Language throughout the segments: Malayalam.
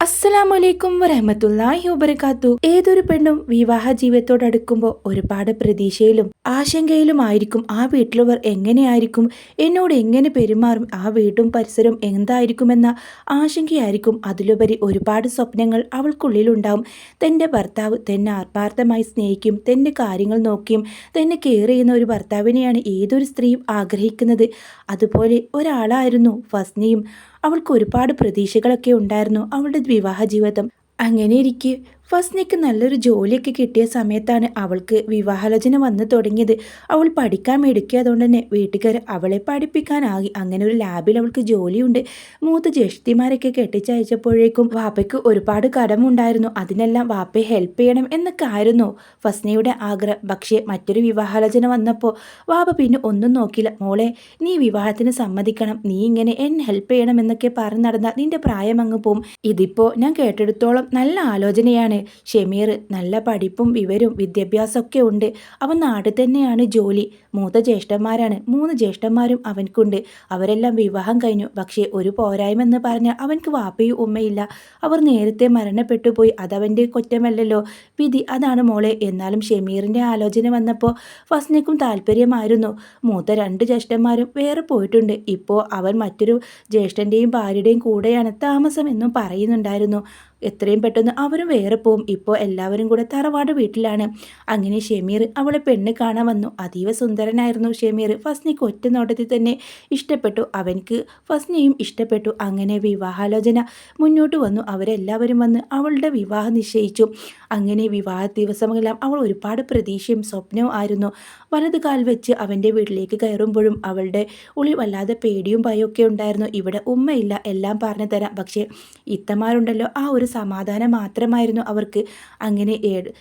അസ്സലാമലൈക്കും വരഹമത്തല്ലാഹി വബർക്കാത്തു ഏതൊരു പെണ്ണും വിവാഹ ജീവിതത്തോടടുക്കുമ്പോൾ ഒരുപാട് പ്രതീക്ഷയിലും ആശങ്കയിലുമായിരിക്കും ആ വീട്ടിലുള്ളവർ എങ്ങനെയായിരിക്കും? എന്നോട് എങ്ങനെ പെരുമാറും? ആ വീടും പരിസരവും എന്തായിരിക്കുമെന്ന ആശങ്കയായിരിക്കും. അതിലുപരി ഒരുപാട് സ്വപ്നങ്ങൾ അവൾക്കുള്ളിലുണ്ടാവും. തന്റെ ഭർത്താവ് തന്നെ ആത്മാർത്ഥമായി സ്നേഹിക്കും. തന്റെ കാര്യങ്ങൾ നോക്കിയും തന്നെ കെയർ ചെയ്യുന്ന ഒരു ഭർത്താവിനെയാണ് ഏതൊരു സ്ത്രീയും ആഗ്രഹിക്കുന്നത്. അതുപോലെ ഒരാളായിരുന്നു ഫസ്നയും. അവൾക്ക് ഒരുപാട് പ്രതീക്ഷകളൊക്കെ ഉണ്ടായിരുന്നു അവളുടെ വിവാഹ ജീവിതം. അങ്ങനെ ഇരിക്കെ ഫസ്നയ്ക്ക് നല്ലൊരു ജോലിയൊക്കെ കിട്ടിയ സമയത്താണ് അവൾക്ക് വിവാഹാലോചന വന്നു തുടങ്ങിയത്. അവൾ പഠിക്കാൻ മിടുക്കിയതുകൊണ്ട് തന്നെ വീട്ടുകാർ അവളെ പഠിപ്പിക്കാനാകി അങ്ങനെ ഒരു ലാബിൽ അവൾക്ക് ജോലിയുണ്ട്. മൂത്ത് ജ്യേഷ്ഠിമാരൊക്കെ കെട്ടിച്ചയച്ചപ്പോഴേക്കും വാപ്പയ്ക്ക് ഒരുപാട് കടമുണ്ടായിരുന്നു. അതിനെല്ലാം വാപ്പയെ ഹെൽപ്പ് ചെയ്യണം എന്നൊക്കെ ആയിരുന്നു ഫസ്നയുടെ ആഗ്രഹം. പക്ഷേ മറ്റൊരു വിവാഹാലോചന വന്നപ്പോൾ വാപ്പ പിന്നെ ഒന്നും നോക്കില്ല മോളെ നീ വിവാഹത്തിന് സമ്മതിക്കണം. നീ ഇങ്ങനെ എന്നെ ഹെൽപ്പ് ചെയ്യണം എന്നൊക്കെ പറഞ്ഞു നടന്നാൽ നിന്റെ പ്രായം അങ്ങ് പോവും. ഇതിപ്പോൾ ഞാൻ കേട്ടെടുത്തോളം നല്ല ആലോചനയാണ്. ഷമീർ നല്ല പഠിപ്പും വിവരവും വിദ്യാഭ്യാസമൊക്കെ ഉണ്ട്. അവൻ നാട് തന്നെയാണ് ജോലി. മൂത്ത ജ്യേഷ്ഠന്മാരാണ്. മൂന്ന് ജ്യേഷ്ഠന്മാരും അവൻക്കുണ്ട്. അവരെല്ലാം വിവാഹം കഴിഞ്ഞു. പക്ഷേ ഒരു പോരായ്മ എന്ന് പറഞ്ഞാൽ അവൻക്ക് വാപ്പയും ഉമ്മയില്ല അവർ നേരത്തെ മരണപ്പെട്ടു പോയി അതവന്റെ കുറ്റമല്ലല്ലോ. വിധി അതാണ് മോളെ. എന്നാലും ഷമീറിന്റെ ആലോചന വന്നപ്പോൾ ഫസ്നയ്ക്കും താല്പര്യമായിരുന്നു. മൂത്ത രണ്ട് ജ്യേഷ്ഠന്മാരും വേറെ പോയിട്ടുണ്ട്. ഇപ്പോൾ അവൻ മറ്റൊരു ജ്യേഷ്ഠന്റെയും ഭാര്യയുടെയും കൂടെയാണ് താമസം എന്നും പറയുന്നുണ്ടായിരുന്നു. എത്രയും പെട്ടെന്ന് അവരും വേറെ പോവും. ഇപ്പോൾ എല്ലാവരും കൂടെ തറവാട് വീട്ടിലാണ്. അങ്ങനെ ഷെമീർ അവളെ പെണ്ണ് കാണാൻ വന്നു. അതീവ സുന്ദരനായിരുന്നു ഷെമീർ. ഫസ്നിക്ക് ഒറ്റ നോട്ടത്തിൽ തന്നെ ഇഷ്ടപ്പെട്ടു. അവൻക്ക് ഫസ്നയും ഇഷ്ടപ്പെട്ടു. അങ്ങനെ വിവാഹാലോചന മുന്നോട്ട് വന്നു. അവരെല്ലാവരും വന്ന് അവളുടെ വിവാഹം നിശ്ചയിച്ചു. അങ്ങനെ വിവാഹ ദിവസമെല്ലാം അവൾ ഒരുപാട് പ്രതീക്ഷയും സ്വപ്നവും ആയിരുന്നു. വലത് കാൽ വെച്ച് അവന്റെ വീട്ടിലേക്ക് കയറുമ്പോഴും അവളുടെ ഉള്ളിൽ വല്ലാതെ പേടിയും ഭയമൊക്കെ ഉണ്ടായിരുന്നു. ഇവിടെ ഉമ്മയില്ല എല്ലാം പറഞ്ഞു തരാം. പക്ഷേ ഇത്തമാരുണ്ടല്ലോ. ആ ഒരു സമാധാനം മാത്രമായിരുന്നു അവർക്ക്. അങ്ങനെ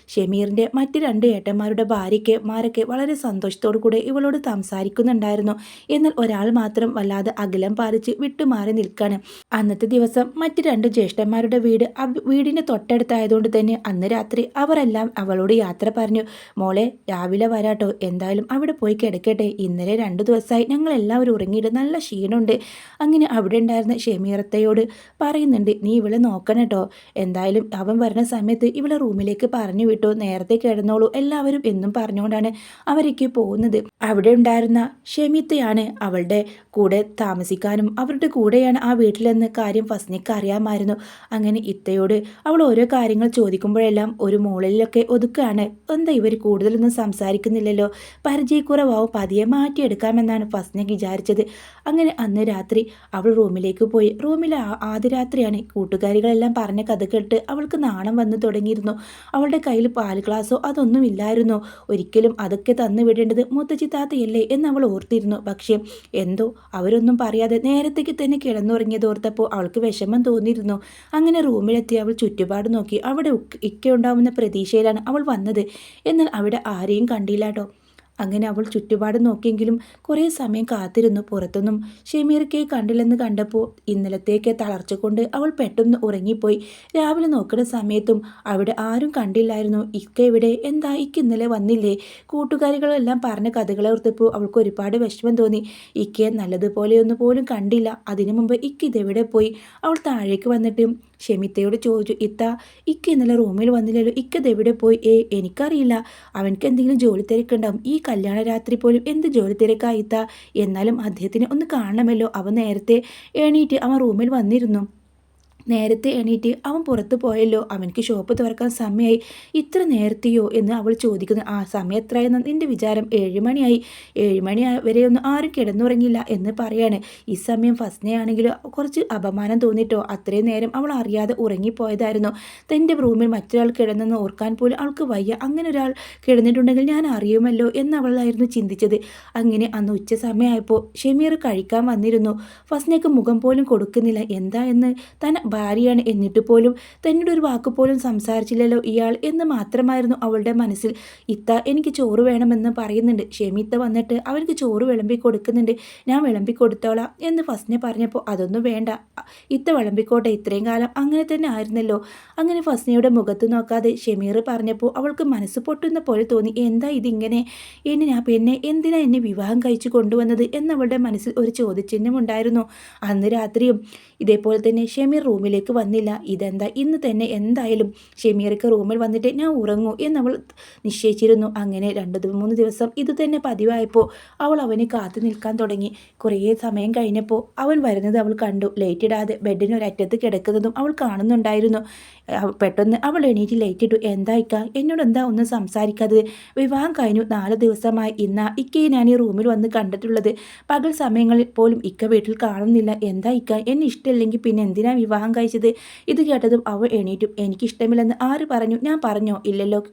ഷമീറിന്റെ മറ്റ് രണ്ട് ഏട്ടന്മാരുടെ ഭാര്യയ്ക്ക് മാരൊക്കെ വളരെ സന്തോഷത്തോടു കൂടെ ഇവളോട് സംസാരിക്കുന്നുണ്ടായിരുന്നു. എന്നാൽ ഒരാൾ മാത്രം വല്ലാതെ അകലം പാലിച്ച് വിട്ടുമാറി നിൽക്കാണ്. അന്നത്തെ ദിവസം മറ്റ് രണ്ട് ജ്യേഷ്ഠന്മാരുടെ വീട് വീടിന് തൊട്ടടുത്തായതുകൊണ്ട് തന്നെ അന്ന് രാത്രി അവരെല്ലാം അവളോട് യാത്ര പറഞ്ഞു. മോളെ രാവിലെ വരാട്ടോ. എന്തായാലും അവിടെ പോയി കിടക്കട്ടെ. ഇന്നലെ രണ്ടു ദിവസമായി ഞങ്ങൾ എല്ലാവരും ഉറങ്ങിയിട്ട് നല്ല ക്ഷീണമുണ്ട്. അങ്ങനെ അവിടെ ഉണ്ടായിരുന്ന ഷെമീറത്തയോട് പറയുന്നുണ്ട് നീ ഇവളെ നോക്കണം കേട്ടോ. എന്തായാലും അവൻ വരുന്ന സമയത്ത് ഇവളെ റൂമിലേക്ക് പറഞ്ഞു വിട്ടു. നേരത്തെ കിടന്നോളൂ. എല്ലാവരും എന്നും പറഞ്ഞുകൊണ്ടാണ് അവരേക്ക് പോകുന്നത്. അവിടെ ഉണ്ടായിരുന്ന ഷെമിത്തയാണ് അവളുടെ കൂടെ താമസിക്കാനും അവരുടെ കൂടെയാണ് ആ വീട്ടിലെന്ന് കാര്യം ഫസ്നിക്ക് അറിയാമായിരുന്നു. അങ്ങനെ ഇത്തയോട് അവൾ ഓരോ കാര്യങ്ങൾ ചോദിക്കുമ്പോഴെല്ലാം ഒരു മുകളിലൊക്കെ ഒതുക്കുകയാണ് എന്താ ഇവർ കൂടുതലൊന്നും സംസാരിക്കുന്നില്ലല്ലോ? പരിചയക്കുറവാവും. പതിയെ മാറ്റിയെടുക്കാമെന്നാണ് ഫസ്നിക്ക് വിചാരിച്ചത്. അങ്ങനെ അന്ന് രാത്രി അവൾ റൂമിലേക്ക് പോയി. റൂമിൽ ആദ്യ രാത്രിയാണ് കൂട്ടുകാരികളെല്ലാം പറഞ്ഞ കഥ കേട്ട് അവൾക്ക് നാണം വന്നു തുടങ്ങിയിരുന്നു. അവളുടെ കയ്യിൽ പാൽ ഗ്ലാസോ അതൊന്നും ഇല്ലായിരുന്നു. ഒരിക്കലും അതൊക്കെ തന്നു വിടേണ്ടത് മുത്തച്ചി താത്തയല്ലേ എന്ന് അവൾ ഓർത്തിരുന്നു. പക്ഷേ എന്തോ അവരൊന്നും പറയാതെ നേരത്തേക്ക് തന്നെ കിടന്നുറങ്ങിയത് ഓർത്തപ്പോൾ അവൾക്ക് വിഷമം തോന്നിയിരുന്നു. അങ്ങനെ റൂമിലെത്തി അവൾ ചുറ്റുപാട് നോക്കി. അവിടെ ഇക്ക ഉണ്ടാവുന്ന പ്രതീക്ഷയിലാണ് അവൾ വന്നത്. എന്നാൽ അവിടെ ആരെയും കണ്ടില്ലാട്ടോ അങ്ങനെ അവൾ ചുറ്റുപാട് നോക്കിയെങ്കിലും കുറേ സമയം കാത്തിരുന്നു പുറത്തൊന്നും. ഷെമീർക്കയെ കണ്ടില്ലെന്ന് കണ്ടപ്പോൾ ഇന്നലത്തേക്ക് തളർച്ച കൊണ്ട് അവൾ പെട്ടെന്ന് ഉറങ്ങിപ്പോയി. രാവിലെ നോക്കുന്ന സമയത്തും അവിടെ ആരും കണ്ടില്ലായിരുന്നു. ഇക്ക ഇവിടെ എന്താ ഇക്ക് ഇന്നലെ വന്നില്ലേ? കൂട്ടുകാരികളെല്ലാം പറഞ്ഞ കഥകളെ ഓർത്തപ്പോൾ അവൾക്ക് ഒരുപാട് വിഷമം തോന്നി. ഇക്കയെ നല്ലതുപോലെയൊന്നും പോലും കണ്ടില്ല. അതിനു മുമ്പ് ഇക്ക് ഇതെവിടെ പോയി? അവൾ താഴേക്ക് വന്നിട്ട് ഷെമിത്തയോട് ചോദിച്ചു ഇത്ത ഇക്ക ഇന്നലെ റൂമിൽ വന്നില്ലല്ലോ. ഇക്കത് എവിടെ പോയി? ഏ എനിക്കറിയില്ല. അവൻക്ക് എന്തെങ്കിലും ജോലി തിരക്കുണ്ടാവും. ഈ കല്യാണ രാത്രി പോലും എന്ത് ജോലി തിരക്കായിത്ത എന്നാലും അദ്ദേഹത്തിന് ഒന്ന് കാണണമല്ലോ. അവൻ നേരത്തെ എണീറ്റ് അവൻ റൂമിൽ വന്നിരുന്നു. നേരത്തെ എണീറ്റ് അവൻ പുറത്തു പോയല്ലോ. അവനക്ക് ഷോപ്പ് തുറക്കാൻ സമയമായി ഇത്ര നേരത്തെയോ എന്ന് അവൾ ചോദിക്കുന്നു. ആ സമയം എത്രയെന്ന് നിന്റെ വിചാരം. ഏഴുമണിയായി ഏഴുമണി വരെയൊന്നും ആരും കിടന്നുറങ്ങില്ല എന്ന് പറയാണ്. ഈ സമയം ഫസ്നയാണെങ്കിൽ കുറച്ച് അപമാനം തോന്നിട്ടോ? അത്രയും നേരം അവൾ അറിയാതെ ഉറങ്ങിപ്പോയതായിരുന്നു. തന്റെ റൂമിൽ മറ്റൊരാൾ കിടന്നെന്ന് ഓർക്കാൻ പോലും അവൾക്ക് വയ്യ. അങ്ങനെ ഒരാൾ കിടന്നിട്ടുണ്ടെങ്കിൽ ഞാൻ അറിയുമല്ലോ എന്ന് അവളായിരുന്നു ചിന്തിച്ചത്. അങ്ങനെ അന്ന് ഉച്ച സമയമായപ്പോൾ ഷെമീർ കഴിക്കാൻ വന്നിരുന്നു. ഫസ്നയ്ക്ക് മുഖം പോലും കൊടുക്കുന്നില്ല. എന്താ എന്ന് താൻ ഭാര്യയാണ് എന്നിട്ട് പോലും തന്നോട് ഒരു വാക്ക് പോലും സംസാരിച്ചില്ലല്ലോ ഇയാൾ എന്ന് മാത്രമായിരുന്നു അവളുടെ മനസ്സിൽ. ഇത്ത എനിക്ക് ചോറ് വേണമെന്ന് പറയുന്നുണ്ട്. ഷെമിത്ത വന്നിട്ട് അവർക്ക് ചോറ് വിളമ്പി കൊടുക്കുന്നുണ്ട്. ഞാൻ വിളമ്പി കൊടുത്തോളാം എന്ന് ഫസ്നെ പറഞ്ഞപ്പോൾ അതൊന്നും വേണ്ട. ഇത്ത വിളമ്പിക്കോട്ടെ. ഇത്രയും കാലം അങ്ങനെ തന്നെ ആയിരുന്നല്ലോ. അങ്ങനെ ഫസ്നയുടെ മുഖത്ത് നോക്കാതെ ഷെമീർ പറഞ്ഞപ്പോൾ അവൾക്ക് മനസ്സ് പൊട്ടുന്ന പോലെ തോന്നി. എന്താ ഇതിങ്ങനെ? ഇനി ഞാൻ പിന്നെ എന്തിനാ എന്നെ വിവാഹം കഴിച്ചു കൊണ്ടുവന്നത്? എന്നവളുടെ മനസ്സിൽ ഒരു ചോദ്യചിഹ്നം ഉണ്ടായിരുന്നു. അന്ന് രാത്രിയും ഇതേപോലെ തന്നെ ഷെമീർ റൂമിലേക്ക് വന്നില്ല. ഇതെന്താ? ഇന്ന് തന്നെ എന്തായാലും ഷെമീറയ്ക്ക് റൂമിൽ വന്നിട്ട് ഞാൻ ഉറങ്ങൂ എന്നവൾ നിശ്ചയിച്ചിരുന്നു. അങ്ങനെ രണ്ട് മൂന്ന് ദിവസം ഇത് തന്നെ പതിവായപ്പോൾ അവൾ അവനെ കാത്തു നിൽക്കാൻ തുടങ്ങി. കുറേ സമയം കഴിഞ്ഞപ്പോൾ അവൻ വരുന്നത് അവൾ കണ്ടു. ലൈറ്റ് ഇടാതെ ബെഡിനൊരറ്റത്ത് കിടക്കുന്നതും അവൾ കാണുന്നുണ്ടായിരുന്നു. പെട്ടെന്ന് അവൾ എണീറ്റ് ലൈറ്റ് ഇട്ടു. എന്താ എന്നോട് എന്താ ഒന്നും സംസാരിക്കാതെ? വിവാഹം കഴിഞ്ഞു. നാല് ദിവസമായി ഇന്നാ ഇക്കയെ ഞാൻ ഈ റൂമിൽ വന്ന് കണ്ടിട്ടുള്ളത്. പകൽ സമയങ്ങളിൽ പോലും ഇക്ക വീട്ടിൽ കാണുന്നില്ല. എന്താ ഇക്ക? എന്നെ ഇഷ്ടമില്ലെങ്കിൽ പിന്നെ എന്തിനാ വിവാഹം കഴിച്ചത്. ഇത് കേട്ടതും അവൾ എണീറ്റും. എനിക്കിഷ്ടമില്ലെന്ന് ആര് പറഞ്ഞു? ഞാൻ പറഞ്ഞോ? ഇല്ലല്ലോ.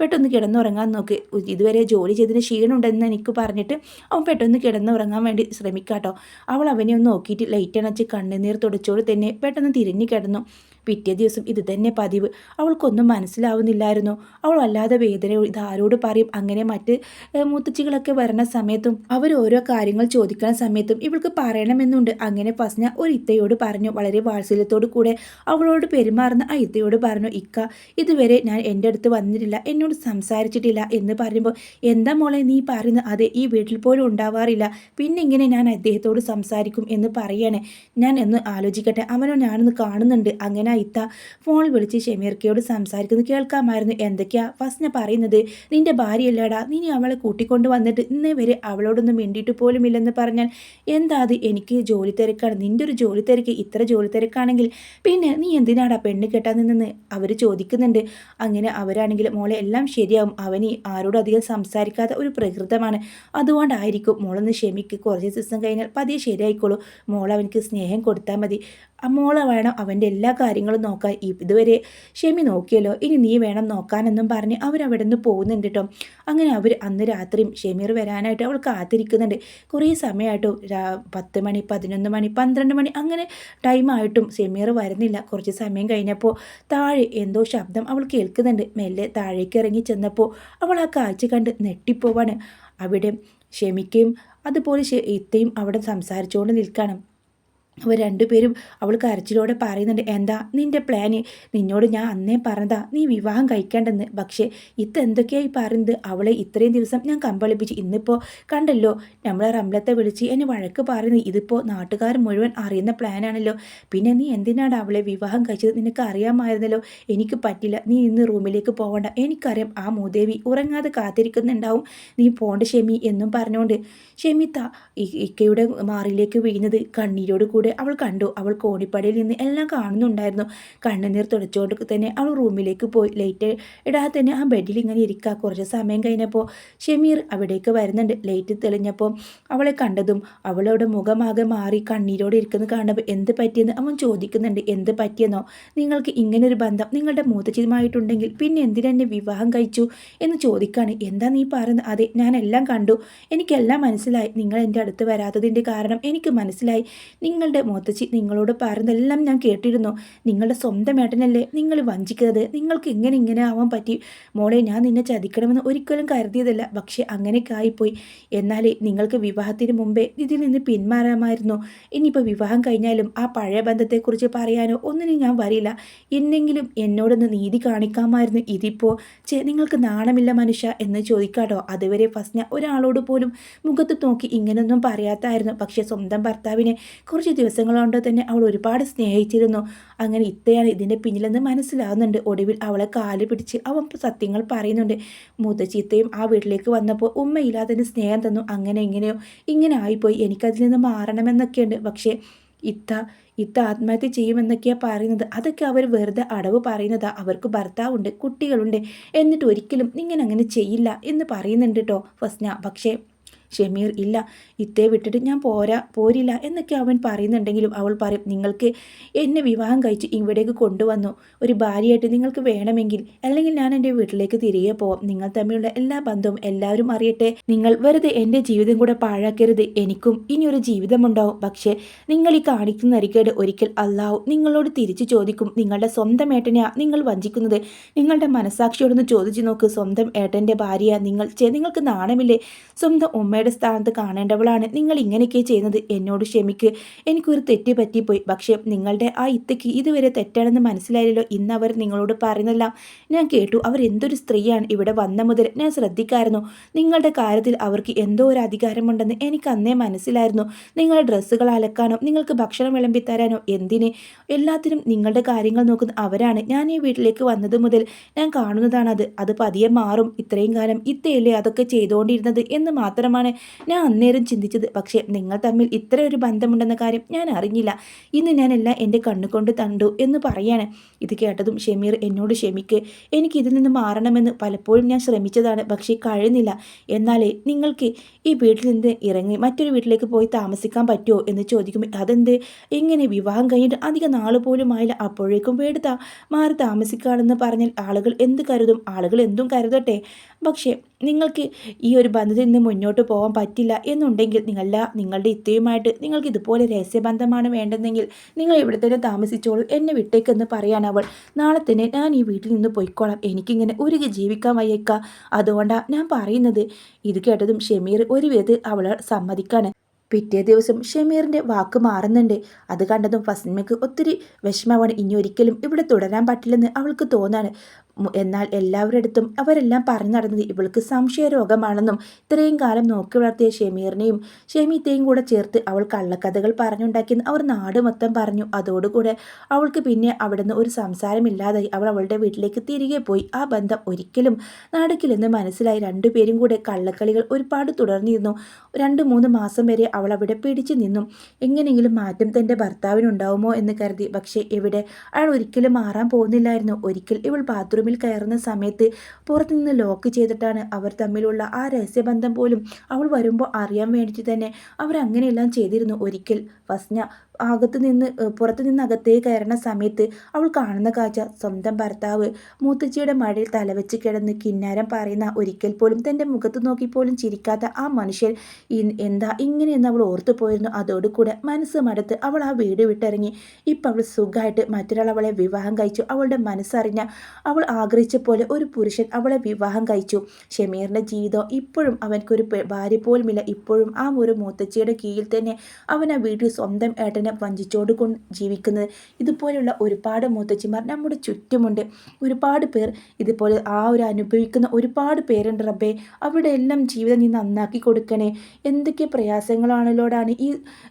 പെട്ടെന്ന് കിടന്നുറങ്ങാൻ നോക്ക്. ഇതുവരെ ജോലി ചെയ്തതിന് ക്ഷീണമുണ്ടെന്ന് എനിക്ക് പറഞ്ഞിട്ട് അവൻ പെട്ടെന്ന് കിടന്നുറങ്ങാൻ വേണ്ടി ശ്രമിക്കാട്ടോ. അവൾ അവനെ ഒന്ന് നോക്കിയിട്ട് ലൈറ്റ് അണച്ച് കണ്ണുനീർ തുടച്ചോട് തന്നെ പെട്ടെന്ന് തിരിഞ്ഞു കിടന്നു. പിറ്റേ ദിവസം ഇത് തന്നെ പതിവ്. അവൾക്കൊന്നും മനസ്സിലാവുന്നില്ലായിരുന്നു. അവൾ വല്ലാതെ വേദന ഇത് ആരോട് പറയും? അങ്ങനെ മറ്റ് മുത്തച്ചികളൊക്കെ വരണ സമയത്തും അവർ ഓരോ കാര്യങ്ങൾ ചോദിക്കുന്ന സമയത്തും ഇവൾക്ക് പറയണമെന്നുണ്ട്. അങ്ങനെ ഫസ്ന ഒരു ഇത്തയോട് പറഞ്ഞു. വളരെ വാത്സല്യത്തോടു കൂടെ അവളോട് പെരുമാറുന്ന ആ ഇത്തയോട് പറഞ്ഞു ഇക്ക ഇതുവരെ ഞാൻ എന്റെ അടുത്ത് വന്നിട്ടില്ല. എന്നോട് സംസാരിച്ചിട്ടില്ല. എന്ന് പറയുമ്പോൾ എന്താ മോളെ നീ പറയുന്നത് അതെ ഈ വീട്ടിൽ പോലും ഉണ്ടാവാറില്ല. പിന്നെ ഇങ്ങനെ ഞാൻ അദ്ദേഹത്തോട് സംസാരിക്കും എന്ന് പറയണേ. ഞാൻ എന്ന് ആലോചിക്കട്ടെ. അവനോ ഞാനൊന്ന് കാണുന്നുണ്ട്. അങ്ങനെ ഇത്ത ഫോണിൽ വിളിച്ച് ഷെമീർക്കയോട് സംസാരിക്കുന്നു. കേൾക്കാമായിരുന്നു. എന്തൊക്കെയാ? ഫസ്ന പറയുന്നത് നിന്റെ ഭാര്യയല്ലേടാ നീ അവളെ കൂട്ടിക്കൊണ്ട് വന്നിട്ട് ഇന്നേ വരെ അവളോടൊന്നും മിണ്ടിയിട്ട് പോലുമില്ലെന്ന് പറഞ്ഞാൽ എന്താ അത്? എനിക്ക് ജോലി തിരക്കാണ്. നിന്റെ ഒരു ജോലി തിരക്ക് ഇത്ര ജോലി തിരക്കാണെങ്കിൽ പിന്നെ നീ എന്തിനാടാ പെണ്ണ് കെട്ടാൻ നിന്നെന്ന് അവർ ചോദിക്കുന്നുണ്ട്. അങ്ങനെ അവരാണെങ്കിൽ മോളെ എല്ലാം ശരിയാവും. അവനി ആരോടും അധികം സംസാരിക്കാത്ത ഒരു പ്രകൃതമാണ്. അതുകൊണ്ടായിരിക്കും മോളൊന്ന് ക്ഷമിക്ക്. കുറച്ച് ദിവസം കഴിഞ്ഞാൽ പതിയെ ശരിയായിക്കോളൂ. മോൾ അവനിക്ക് സ്നേഹം കൊടുത്താൽ മതി. മോളെ വേണം അവന്റെ എല്ലാ കാര്യങ്ങളും നോക്കാൻ നോക്കുക ഇതുവരെ ഷെമി നോക്കിയല്ലോ. ഇനി നീ വേണം നോക്കാനെന്നും പറഞ്ഞ് അവരവിടെ നിന്ന് പോകുന്നുണ്ട് കേട്ടോ അങ്ങനെ അവർ അന്ന് രാത്രിയും ഷെമീർ വരാനായിട്ട് അവൾ കാത്തിരിക്കുന്നുണ്ട്. കുറേ സമയമായിട്ടും പത്ത് മണി പതിനൊന്ന് മണി പന്ത്രണ്ട് മണി അങ്ങനെ ടൈമായിട്ടും ഷെമീർ വരുന്നില്ല. കുറച്ച് സമയം കഴിഞ്ഞപ്പോൾ താഴെ എന്തോ ശബ്ദം അവൾ കേൾക്കുന്നുണ്ട്. മെല്ലെ താഴേക്ക് ഇറങ്ങി ചെന്നപ്പോൾ അവൾ ആ കാഴ്ച കണ്ട് നെട്ടിപ്പോവാണ് അവിടെ ക്ഷമിക്കുകയും അതുപോലെ ഇത്തയും അവിടെ സംസാരിച്ചുകൊണ്ട് നിൽക്കണം. അവർ രണ്ടുപേരും അവൾ കരച്ചിലോടെ പറയുന്നുണ്ട് എന്താ നിന്റെ പ്ലാന് നിന്നോട് ഞാൻ അന്നേ പറഞ്ഞതാ നീ വിവാഹം കഴിക്കേണ്ടെന്ന്. പക്ഷേ ഇത് എന്തൊക്കെയായി പറയുന്നത്? അവളെ ഇത്രയും ദിവസം ഞാൻ കമ്പളിപ്പിച്ച്. ഇന്നിപ്പോൾ കണ്ടല്ലോ നമ്മളെ റംലത്തെ വിളിച്ച് എന്നെ വഴക്ക് പറയുന്നത്. ഇതിപ്പോൾ നാട്ടുകാർ മുഴുവൻ അറിയുന്ന പ്ലാനാണല്ലോ പിന്നെ നീ എന്തിനാണ് അവളെ വിവാഹം കഴിച്ചത്? നിനക്ക് അറിയാമായിരുന്നല്ലോ. എനിക്ക് പറ്റില്ല. നീ ഇന്ന് റൂമിലേക്ക് പോകണ്ട. എനിക്കറിയാം ആ മൂദേവി ഉറങ്ങാതെ കാത്തിരിക്കുന്നുണ്ടാവും. നീ പോണ്ട ഷെമി എന്നും പറഞ്ഞുകൊണ്ട് ഷെമിത്ത ഇക്കയുടെ മാറിലേക്ക് വീഴുന്നത് കണ്ണീരോട് കൂടെ അവൾ കണ്ടു. അവൾ കോണിപ്പടിയിൽ നിന്ന് എല്ലാം കാണുന്നുണ്ടായിരുന്നു. കണ്ണുനീർ തുടച്ചുകൊണ്ട് തന്നെ അവൾ റൂമിലേക്ക് പോയി. ലൈറ്റ് ഇടാതെ തന്നെ ആ ബെഡിൽ ഇങ്ങനെ ഇരിക്കുക കുറച്ച് സമയം കഴിഞ്ഞപ്പോൾ ഷമീർ അവിടേക്ക് വരുന്നുണ്ട്. ലൈറ്റ് തെളിഞ്ഞപ്പോൾ അവളെ കണ്ടതും അവളവിടെ മുഖമാകെ മാറി കണ്ണീരോടെ ഇരിക്കുന്നത് കാണുമ്പോൾ എന്ത് പറ്റിയെന്ന് അവൻ ചോദിക്കുന്നുണ്ട്. എന്ത് പറ്റിയെന്നോ? നിങ്ങൾക്ക് ഇങ്ങനൊരു ബന്ധം നിങ്ങളുടെ മൂത്തച്ഛനുമായിട്ടുണ്ടെങ്കിൽ പിന്നെ എന്തിനെന്നെ വിവാഹം കഴിച്ചു എന്ന് ചോദിക്കാണ്. എന്താ നീ പറയുന്നത്? അതെ ഞാൻ എല്ലാം കണ്ടു. എനിക്കെല്ലാം മനസ്സിലായി. നിങ്ങൾ എന്റെ അടുത്ത് വരാത്തതിന്റെ കാരണം എനിക്ക് മനസ്സിലായി. നിങ്ങളുടെ മുത്തച്ഛി നിങ്ങളോട് പറയുന്നതെല്ലാം ഞാൻ കേട്ടിരുന്നു. നിങ്ങളുടെ സ്വന്തം ഏട്ടനല്ലേ നിങ്ങൾ വഞ്ചിക്കുന്നത്? നിങ്ങൾക്ക് ഇങ്ങനെ ഇങ്ങനെ ആവാൻ പറ്റി? മോളെ ഞാൻ നിന്നെ ചതിക്കണമെന്ന് ഒരിക്കലും കരുതിയതല്ല. പക്ഷേ അങ്ങനെയൊക്കെ ആയിപ്പോയി. എന്നാലേ നിങ്ങൾക്ക് വിവാഹത്തിന് മുമ്പേ ഇതിൽ നിന്ന് പിന്മാറാമായിരുന്നു. ഇനിയിപ്പോൾ വിവാഹം കഴിഞ്ഞാലും ആ പഴയ ബന്ധത്തെക്കുറിച്ച് പറയാനോ ഒന്നിനും ഞാൻ വരില്ല. എന്നെങ്കിലും എന്നോടൊന്ന് നീതി കാണിക്കാമായിരുന്നു. ഇതിപ്പോൾ ചേ നിങ്ങൾക്ക് നാണമില്ല മനുഷ്യ എന്ന് ചോദിക്കാട്ടോ. അതുവരെ ഫസ്ന ഒരാളോട് പോലും മുഖത്ത് നോക്കി ഇങ്ങനൊന്നും പറയാത്തായിരുന്നു. പക്ഷേ സ്വന്തം ഭർത്താവിനെ കുറച്ച് ദിവസങ്ങൾ കൊണ്ട് തന്നെ അവൾ ഒരുപാട് സ്നേഹിച്ചിരുന്നു. അങ്ങനെ ഇത്തയാണ് ഇതിന്റെ പിന്നിലെന്ന് മനസ്സിലാവുന്നുണ്ട്. ഒടുവിൽ അവളെ കാൽ പിടിച്ച് അവൻ സത്യങ്ങൾ പറയുന്നുണ്ട്. മുത്തച്ചീത്തയും ആ വീട്ടിലേക്ക് വന്നപ്പോൾ ഉമ്മയില്ലാതെ സ്നേഹം തന്നു. അങ്ങനെ എങ്ങനെയോ ഇങ്ങനെ ആയിപ്പോയി. എനിക്കതിൽ നിന്ന് മാറണമെന്നൊക്കെയുണ്ട്. പക്ഷേ ഇത്ത ഇത്ത ആത്മഹത്യ ചെയ്യുമെന്നൊക്കെയാണ് പറയുന്നത്. അതൊക്കെ അവർ വെറുതെ അടവ് പറയുന്നതാ. അവർക്ക് ഭർത്താവുണ്ട് കുട്ടികളുണ്ട്. എന്നിട്ട് ഒരിക്കലും ഇങ്ങനെ അങ്ങനെ ചെയ്യില്ല എന്ന് പറയുന്നുണ്ട് കേട്ടോ ഫസ്ന. പക്ഷേ ഷമീർ ഇല്ല ഇത്തേ വിട്ടിട്ട് ഞാൻ പോരാ പോരില്ല എന്നൊക്കെ അവൻ പറയുന്നുണ്ടെങ്കിലും അവൾ പറയും നിങ്ങൾക്ക് എന്നെ വിവാഹം കഴിച്ച് ഇവിടേക്ക് കൊണ്ടുവന്നു. ഒരു ഭാര്യയായിട്ട് നിങ്ങൾക്ക് വേണമെങ്കിൽ അല്ലെങ്കിൽ ഞാൻ എന്റെ വീട്ടിലേക്ക് തിരികെ പോവാം. നിങ്ങൾ തമ്മിലുള്ള എല്ലാ ബന്ധവും എല്ലാവരും അറിയട്ടെ. നിങ്ങൾ വെറുതെ എന്റെ ജീവിതം കൂടെ പാഴാക്കരുത്. എനിക്കും ഇനിയൊരു ജീവിതമുണ്ടാവും. പക്ഷേ നിങ്ങൾ ഈ കാണിക്കുന്ന അരികേട് ഒരിക്കൽ അല്ലാവും നിങ്ങളോട് തിരിച്ചു ചോദിക്കും. നിങ്ങളുടെ സ്വന്തം ഏട്ടനെയാ നിങ്ങൾ വഞ്ചിക്കുന്നത്. നിങ്ങളുടെ മനസാക്ഷിയോടൊന്ന് ചോദിച്ചു നോക്ക്. സ്വന്തം ഏട്ടന്റെ ഭാര്യ നിങ്ങൾ. നിങ്ങൾക്ക് നാണമില്ലേ? സ്വന്തം ഉമ്മയുടെ അമ്മയുടെ സ്ഥാനത്ത് കാണേണ്ടവളാണ്. നിങ്ങൾ ഇങ്ങനെയൊക്കെ ചെയ്യുന്നത് എന്നോട് ക്ഷമിക്ക്. എനിക്കൊരു തെറ്റ് പറ്റിപ്പോയി. പക്ഷേ നിങ്ങളുടെ ആ ഇത്തയ്ക്ക് ഇതുവരെ തെറ്റാണെന്ന് മനസ്സിലായില്ലോ ഇന്ന് അവർ നിങ്ങളോട് പറയുന്നതെല്ലാം ഞാൻ കേട്ടു. അവർ എന്തൊരു സ്ത്രീയാണ്. ഇവിടെ വന്ന മുതൽ ഞാൻ ശ്രദ്ധിക്കായിരുന്നു. നിങ്ങളുടെ കാര്യത്തിൽ അവർക്ക് എന്തോ ഒരു അധികാരമുണ്ടെന്ന് എനിക്ക് അന്നേ മനസ്സിലായിരുന്നു. നിങ്ങളുടെ ഡ്രസ്സുകൾ അലക്കാനോ നിങ്ങൾക്ക് ഭക്ഷണം വിളമ്പി തരാനോ എന്തിനെ? എല്ലാത്തിനും നിങ്ങളുടെ കാര്യങ്ങൾ നോക്കുന്ന അവരാണ്. ഞാൻ ഈ വീട്ടിലേക്ക് വന്നത് മുതൽ ഞാൻ കാണുന്നതാണത്. അത് പതിയെ മാറും. ഇത്രയും കാലം ഇത്തയല്ലേ അതൊക്കെ ചെയ്തുകൊണ്ടിരുന്നത് എന്ന് മാത്രമാണ് ഞാൻ അന്നേരം ചിന്തിച്ചത് പക്ഷേ നിങ്ങൾ തമ്മിൽ ഇത്ര ഒരു ബന്ധമുണ്ടെന്ന കാര്യം ഞാൻ അറിഞ്ഞില്ല. ഇന്ന് ഞാനെല്ലാം എന്റെ കണ്ണുകൊണ്ട് തണ്ടു എന്ന് പറയാണ്. ഇത് കേട്ടതും ഷമീർ എന്നോട് ക്ഷമിക്ക്. എനിക്ക് ഇതിൽ നിന്ന് മാറണമെന്ന് പലപ്പോഴും ഞാൻ ശ്രമിച്ചതാണ് പക്ഷേ കഴിയുന്നില്ല. എന്നാലേ നിങ്ങൾക്ക് ഈ വീട്ടിൽ നിന്ന് ഇറങ്ങി മറ്റൊരു വീട്ടിലേക്ക് പോയി താമസിക്കാൻ പറ്റുമോ എന്ന് ചോദിക്കുമ്പോൾ അതെന്ത്? ഇങ്ങനെ വിവാഹം കഴിഞ്ഞിട്ട് അധികം നാൾ പോലും ആയില്ല. അപ്പോഴേക്കും വീട് താ മാറി താമസിക്കുകയാണെന്ന് പറഞ്ഞാൽ ആളുകൾ എന്ത് കരുതും? ആളുകൾ എന്തും കരുതട്ടെ? പക്ഷേ നിങ്ങൾക്ക് ഈ ഒരു ബന്ധത്തിൽ നിന്ന് മുന്നോട്ട് പോകാൻ പറ്റില്ല എന്നുണ്ടെങ്കിൽ നിങ്ങളല്ല നിങ്ങളുടെ ഇത്തയുമായിട്ട് നിങ്ങൾക്ക് ഇതുപോലെ രഹസ്യബന്ധമാണ് വേണ്ടതെങ്കിൽ നിങ്ങൾ ഇവിടെ തന്നെ താമസിച്ചോളൂ എന്നെ വിട്ടേക്കെന്ന് പറയാൻ അവൾ. നാളെ തന്നെ ഞാൻ ഈ വീട്ടിൽ നിന്ന് പോയിക്കോളാം. എനിക്കിങ്ങനെ ഒരുക്കി ജീവിക്കാൻ വയ്യേക്ക. അതുകൊണ്ടാണ് ഞാൻ പറയുന്നത്. ഇത് കേട്ടതും ഷമീർ ഒരു വിധത്തിൽ അവളെ സമ്മതിക്കാണ്. പിറ്റേ ദിവസം ഷമീറിന്റെ വാക്ക് മാറുന്നുണ്ട്. അത് കണ്ടതും ഫസ്മയ്ക്ക് ഒത്തിരി വിഷമമാണ്. ഇനി ഒരിക്കലും ഇവിടെ തുടരാൻ പറ്റില്ലെന്ന് അവൾക്ക് തോന്നാണ്. എന്നാൽ എല്ലാവരുടെ അടുത്തും അവരെല്ലാം പറഞ്ഞു നടന്നത് ഇവൾക്ക് സംശയ രോഗമാണെന്നും ഇത്രയും കാലം നോക്കി വളർത്തിയ ഷെമീറിനെയും ഷെമീത്തെയും കൂടെ ചേർത്ത് അവൾ കള്ളക്കഥകൾ പറഞ്ഞുണ്ടാക്കിയെന്ന് അവർ നാട് മൊത്തം പറഞ്ഞു. അതോടുകൂടെ അവൾക്ക് പിന്നെ അവിടുന്ന് ഒരു സംസാരമില്ലാതായി. അവൾ അവളുടെ വീട്ടിലേക്ക് തിരികെ പോയി. ആ ബന്ധം ഒരിക്കലും നടക്കില്ലെന്ന് മനസ്സിലായി. രണ്ടുപേരും കൂടെ കള്ളക്കളികൾ ഒരുപാട് തുടർന്നിരുന്നു. രണ്ട് മൂന്ന് മാസം വരെ അവൾ അവിടെ പിടിച്ചു നിന്നു. എങ്ങനെയെങ്കിലും മാറ്റം തന്റെ ഭർത്താവിനുണ്ടാവുമോ എന്ന് കരുതി. പക്ഷേ ഇവിടെ അയാൾ ഒരിക്കലും മാറാൻ പോകുന്നില്ലായിരുന്നു. ഒരിക്കൽ ഇവൾ ബാത്റൂം റൂമിൽ കയറുന്ന സമയത്ത് പുറത്തുനിന്ന് ലോക്ക് ചെയ്തിട്ടാണ് അവർ തമ്മിലുള്ള ആ രഹസ്യബന്ധം പോലും അവൾ വരുമ്പോൾ അറിയാൻ വേണ്ടിയിട്ട് തന്നെ അവർ അങ്ങനെയെല്ലാം ചെയ്തിരുന്നു ഒരിക്കൽ. ഫസ്ന അകത്ത് നിന്ന് പുറത്തു നിന്ന് അകത്തേക്ക് കയറുന്ന സമയത്ത് അവൾ കാണുന്ന കാഴ്ച സ്വന്തം ഭർത്താവ് മൂത്തച്ചിയുടെ മഴയിൽ തലവെച്ച് കിടന്ന് കിന്നാരം പറയുന്ന ഒരിക്കൽ പോലും തന്റെ മുഖത്ത് നോക്കിപ്പോലും ചിരിക്കാത്ത ആ മനുഷ്യൻ എന്താ ഇങ്ങനെയെന്ന് അവൾ ഓർത്തു പോയിരുന്നു. അതോടുകൂടെ മനസ്സ് മടുത്ത് അവൾ ആ വീട് വിട്ടിറങ്ങി. ഇപ്പം അവൾ സുഖമായിട്ട് മറ്റൊരാൾ അവളെ വിവാഹം കഴിച്ചു. അവളുടെ മനസ്സറിഞ്ഞ അവൾ ആഗ്രഹിച്ച പോലെ ഒരു പുരുഷൻ അവളെ വിവാഹം കഴിച്ചു. ഷമീറിന്റെ ജീവിതം ഇപ്പോഴും അവനക്കൊരു ഭാര്യ പോലുമില്ല. ഇപ്പോഴും ആ ഒരു മൂത്തച്ചിയുടെ കീഴിൽ തന്നെ അവൻ ആ വീട്ടിൽ സ്വന്തം ഏട്ടൻ തന്നെ വഞ്ചിച്ചോട് കൊണ്ട് ജീവിക്കുന്നത്. ഇതുപോലെയുള്ള ഒരുപാട് മുത്തച്ഛിമാർ നമ്മുടെ ചുറ്റുമുണ്ട്. ഒരുപാട് പേർ ഇതുപോലെ ആ ഒരു അനുഭവിക്കുന്ന ഒരുപാട് പേരുണ്ട് റബ്ബേ. അവിടെ എല്ലാം ജീവിതം നീ നന്നാക്കി കൊടുക്കണേ. എന്തൊക്കെ പ്രയാസങ്ങളാണല്ലോടാണ്. ഈ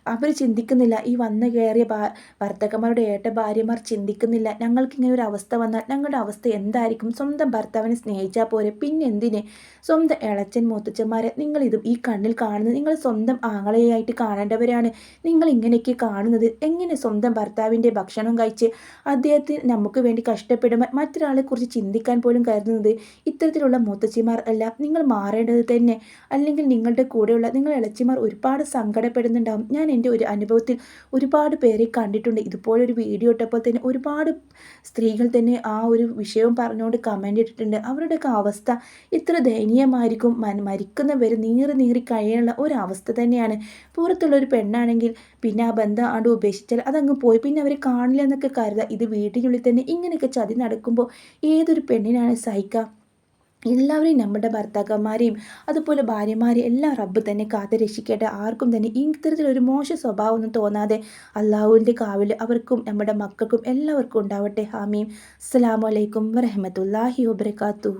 അവർ ചിന്തിക്കുന്നില്ല. ഈ വന്നു കയറിയ ഭാ ഭർത്തക്കന്മാരുടെ ഏട്ട ഭാര്യമാർ ചിന്തിക്കുന്നില്ല. ഞങ്ങൾക്ക് ഇങ്ങനെ ഒരു അവസ്ഥ വന്നാൽ ഞങ്ങളുടെ അവസ്ഥ എന്തായിരിക്കും? സ്വന്തം ഭർത്താവിനെ സ്നേഹിച്ചാൽ പോരെ. പിന്നെ എന്തിനെ സ്വന്തം ഇളച്ചൻ മൂത്തച്ഛന്മാരെ നിങ്ങൾ ഇത് ഈ കണ്ണിൽ കാണുന്നത് നിങ്ങൾ സ്വന്തം ആങ്ങളെയായിട്ട് കാണേണ്ടവരാണ്. നിങ്ങൾ ഇങ്ങനെയൊക്കെ കാണുന്നത് കാണുന്നത് എങ്ങനെ സ്വന്തം ഭർത്താവിന്റെ ഭക്ഷണം കഴിച്ച് അദ്ദേഹത്തിന് നമുക്ക് വേണ്ടി കഷ്ടപ്പെടുമ്പോൾ മറ്റൊരാളെക്കുറിച്ച് ചിന്തിക്കാൻ പോലും കരുതുന്നത് ഇത്തരത്തിലുള്ള മുത്തച്ഛിമാർ അല്ല. നിങ്ങൾ മാറേണ്ടത് തന്നെ. അല്ലെങ്കിൽ നിങ്ങളുടെ കൂടെയുള്ള നിങ്ങൾ ഇളച്ചിമാർ ഒരുപാട് സങ്കടപ്പെടുന്നുണ്ടാവും. ഞാൻ എന്റെ ഒരു അനുഭവത്തിൽ ഒരുപാട് പേരെ കണ്ടിട്ടുണ്ട്. ഇതുപോലൊരു വീഡിയോ ഇട്ടപ്പോൾ തന്നെ ഒരുപാട് സ്ത്രീകൾ തന്നെ ആ ഒരു വിഷയവും പറഞ്ഞുകൊണ്ട് കമന്റ് ഇട്ടിട്ടുണ്ട്. അവരുടെയൊക്കെ അവസ്ഥ ഇത്ര ദയനീയമായിരിക്കും. മരിക്കുന്നവർ നീറി നീറി കഴിയാനുള്ള അവസ്ഥ തന്നെയാണ്. പുറത്തുള്ള ഒരു പെണ്ണാണെങ്കിൽ പിന്നെ ആ ബന്ധം ആണ്ട് ഉപേക്ഷിച്ചാൽ അതങ്ങ് പോയി. പിന്നെ അവർ കാണില്ല എന്നൊക്കെ കരുതുക ഇത് വീട്ടിനുള്ളിൽ തന്നെ ഇങ്ങനെയൊക്കെ ചതി നടക്കുമ്പോൾ ഏതൊരു പെണ്ണിനാണ് സഹിക്കുക എല്ലാവരെയും നമ്മുടെ ഭർത്താക്കന്മാരെയും അതുപോലെ ഭാര്യമാരെയും എല്ലാം റബ്ബ് തന്നെ കാത്ത് രക്ഷിക്കട്ടെ ആർക്കും തന്നെ ഇത്തരത്തിലൊരു മോശ സ്വഭാവമൊന്നും തോന്നാതെ അള്ളാഹുവിന്റെ കാവിൽ അവർക്കും നമ്മുടെ മക്കൾക്കും എല്ലാവർക്കും ഉണ്ടാവട്ടെ. ഹാമീം അസ്സാം വലൈക്കും വരഹമത്തല്ലാഹി വബർക്കാത്തു